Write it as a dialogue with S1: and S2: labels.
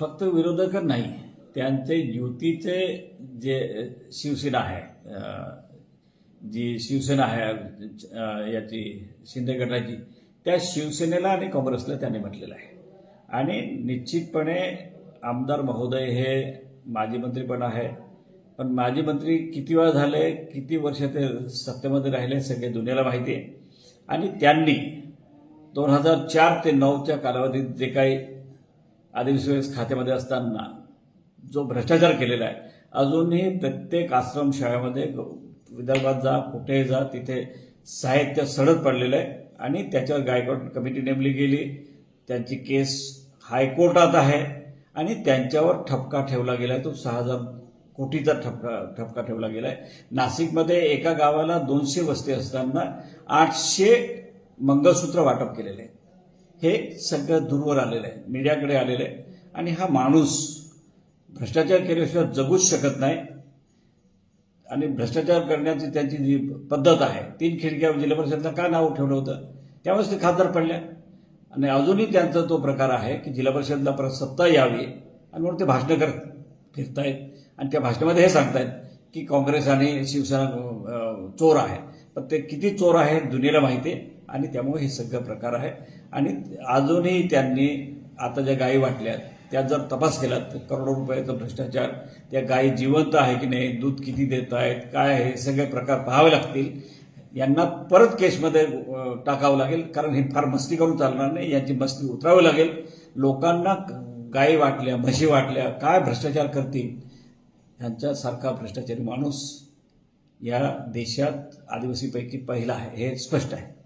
S1: फक्त विरोधक नाही त्यांचे युतीचे जे शिवसेना आहे जी शिवसेना आहे याची शिंदे गटाची त्या शिवसेनेला आणि काँग्रेसला त्यांनी म्हटलेलं आहे. आणि निश्चितपणे आमदार महोदय हे माजी मंत्री पण आहे पण माजी मंत्री किती वेळा झाले किती वर्ष ते सत्तेमध्ये राहिले सगळे दुनियाला माहिती आहे. आणि त्यांनी दोन हजार चार ते नऊच्या कालावधीत जे काही आदिवासी विकास खात्यामध्ये असताना जो भ्रष्टाचार केलेला आहे अजूनही प्रत्येक आश्रमशाळेमध्ये विदर्भात जा कुठेही जा तिथे साहित्य सडत पडलेलं आहे. आणि त्याच्यावर गायकवाड कमिटी नेमली गेली. त्यांची केस हायकोर्टात आहे. आणि त्यांच्यावर ठपका ठेवला गेला आहे. तो सहा हजार कोटीचा ठपका ठपका ठेवला गेला आहे. नाशिकमध्ये एका गावाला दोनशे वस्ती असताना आठशे मंगळसूत्र वाटप केलेले आहे. हे सगळं दूरवर आलेलं आहे मीडियाकडे आलेलं आहे. आणि हा माणूस भ्रष्टाचार केल्याशिवाय जगूच शकत नाही. आणि भ्रष्टाचार करण्याची त्यांची जी पद्धत आहे तीन खिडक्या जिल्हा परिषदला का नाव ठेवलं होतं? त्यावेळेस ते खासदार पडल्या. आणि अजूनही त्यांचा तो प्रकार आहे की जिल्हा परिषदला परत सत्ता यावी आणि म्हणून ते भाषणं करत फिरतायत. आणि त्या भाषणामध्ये हे सांगतायत की काँग्रेस आणि शिवसेना चोर आहे. पण ते किती चोर आहे दुनियेला माहिती आहे. आणि त्यामुळे हे सगळं प्रकार आहे. आणि अजूनही त्यांनी आता ज्या गायी वाटल्यात त्यात जर तपास केला तर करोडो रुपयाचा भ्रष्टाचार त्या गायी जिवंत आहे की नाही दूध किती देत आहेत काय आहे हे सगळे प्रकार पाहावे लागतील. यांना परत केसमध्ये टाकावं लागेल कारण हे फार मस्ती करून चालणार नाही यांची मस्ती उतरावी लागेल. लोकांना गायी वाटल्या म्हशी वाटल्या काय भ्रष्टाचार करतील ह्यांच्यासारखा भ्रष्टाचारी माणूस या देशात आदिवासीपैकी पहिला आहे हे स्पष्ट आहे.